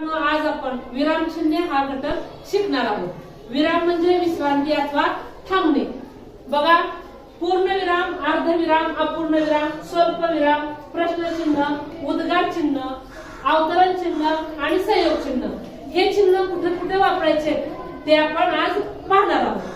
आज आपण विराम चिन्हे हा घटक शिकणार आहोत. विराम म्हणजे विश्रांती अथवा थांबणे. बघा पूर्ण विराम अर्धविराम अपूर्ण विराम स्वल्प विराम प्रश्नचिन्ह उद्गार चिन्ह अवतरण चिन्ह आणि संयोग चिन्ह. हे चिन्ह कुठे कुठे वापरायचे ते आपण आज पाहणार आहोत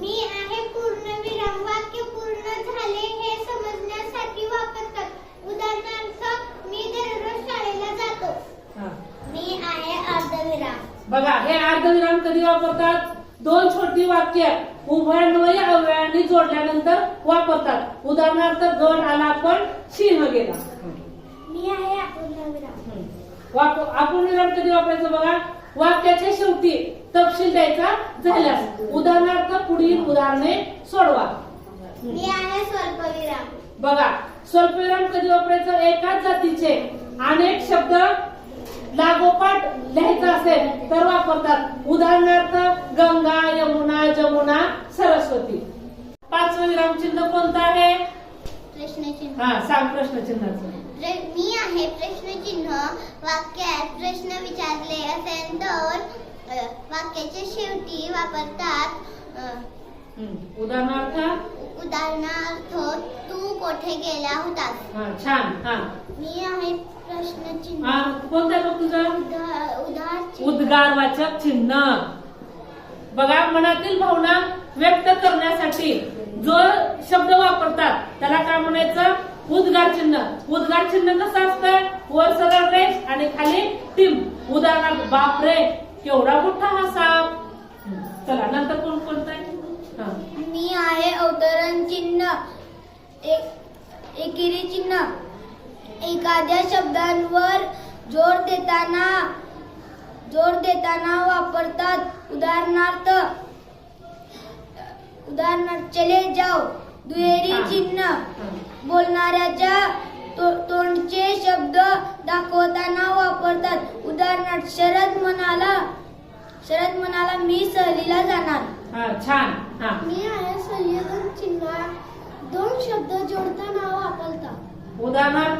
मी आहे पूर्णविराम वाक्य पूर्ण झाले हे समजण्यासाठी वापरतात उदाहरणार्थ मी दररोज शाळेला जातो हा. मी आहे अर्धविराम बघा हे अर्धविराम कधी वापरतात? दोन छोटी वाक्य उभयान्वयी अव्ययाने जोडल्यानंतर वापरतात. उदाहरणार्थ गड आला पण सिंह गेला. मी आहे अपूर्णविराम. वाप- आपण विराम कधी वापरायचं बघा? वाक्याच्या शेवटी तपशील द्यायचा झाल्यास. उदाहरणार्थ पुढील उदाहरणे सोडवा. मी आहे स्वल्पविराम. बघा स्वल्पविराम कधी वापरायचं? एकाच जातीचे. अनेक शब्द लागोपाठ लिहायचं असेल तर वापरतात. उदाहरणार्थ गंगा यमुना जमुना सरस्वती. पाचवं विराम चिन्ह कोणतं आहे? प्रश्नचिन्ह. हा सांग प्रश्नचिन्हाचं. प्र- मी आहे प्रश्नचिन्ह. वाक्यात प्रश्न विचारले असेल तर वाक्याच्या शेवटी वापरतात. उदाहरणार्थ? उदाहरणार्थ तू कोठे गेला होतास? हा छान हा. मी आहे हा कोणतं बघ तुझं? उद्गारवाचक चिन्ह. बघा मनातील भावना व्यक्त करण्यासाठी जो शब्द वापरतात त्याला काय म्हणायचं? उद्गार चिन्ह. उद्गार चिन्ह कसं असतं? वर सरळ रेष आणि खाली टीम. उदाहरणार्थ बापरे केवढा मोठा हा साप. चला नंतर कोण कोणतं आहे. मी आहे अवतरण चिन्ह. एक एकेरी चिन्ह. एखाद्या शब्दांवर जोर देताना जोर देताना वापरतात. उदाहरणार्थ उदाहरणार्थ चले जाओ. दुहेरी. चिन्ह. बोलणाऱ्याच्या तो- तोंडचे शब्द दाखवताना वापरतात. उदाहरणार्थ शरद म्हणाला शरद म्हणाला मी सहलीला जाणार. हा छान. हा. मी आहे संयोजन चिन्ह दोन शब्द जोडताना वापरतात. उदाहरणार्थ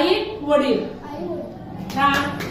आई वडील. छान